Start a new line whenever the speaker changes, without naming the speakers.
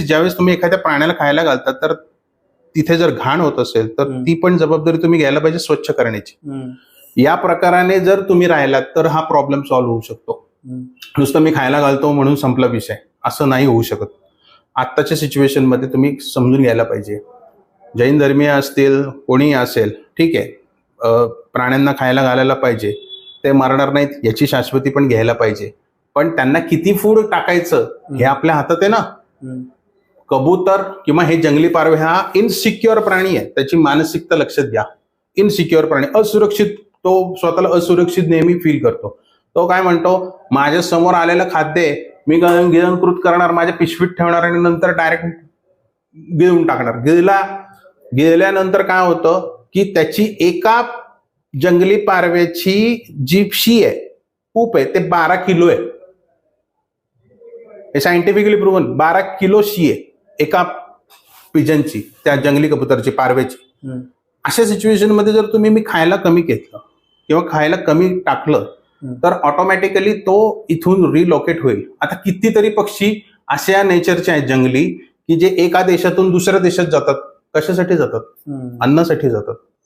ज्यावेळेस तुम्ही एखाद्या प्राण्याला खायला घालतात तर तिथे जर घाण होत असेल तर. ती पण जबाबदारी तुम्ही घ्यायला पाहिजे स्वच्छ करण्याची. या प्रकाराने जर तुम्ही राहिलात तर हा प्रॉब्लेम सॉल्व्ह होऊ शकतो. नुसतं मी खायला घालतो म्हणून संपला विषय. असं नाही होऊ शकत. आत्ताच्या सिच्युएशनमध्ये तुम्ही समजून घ्यायला पाहिजे. जैन धर्मीय असतील कोणीही असेल ठीक आहे. प्राण्यांना खायला घालायला पाहिजे. ते मारणार नाहीत याची शाश्वती पण घ्यायला पाहिजे. पण त्यांना किती फूड टाकायचं हे आपल्या हातात आहे ना. कबूतर किंवा हे जंगली पारवे हा इनसिक्युअर प्राणी आहे. त्याची मानसिकता लक्षात घ्या. इनसिक्युअर प्राणी असुरक्षित तो स्वतःला असुरक्षित नेहमी फील करतो. तो काय म्हणतो? माझ्यासमोर आलेलं खाद्य आहे, मी ग- गिळंकृत करणार माझ्या पिशवीत ठेवणार आणि नंतर डायरेक्ट गिळून टाकणार. गिळला गिळल्यानंतर काय होतं? की त्याची एका जंगली पारव्याची जी शी आहे पूप आहे ते बारा किलो आहे. हे सायंटिफिकली प्रूव्हन बारा किलो शी आहे. एका पिजनची त्या जंगली कबुतरची पारव्याची
हम्म.
अशा सिच्युएशनमध्ये जर तुम्ही मी खायला कमी घेतलं किंवा खायला कमी टाकलं. तर ऑटोमॅटिकली तो इथून रिलोकेट होईल आता कितीतरी पक्षी अशा नेचरचे आहेत जंगली की जे एका देशातून दुसऱ्या देशात जातात कशासाठी जातात. अन्नासाठी जातात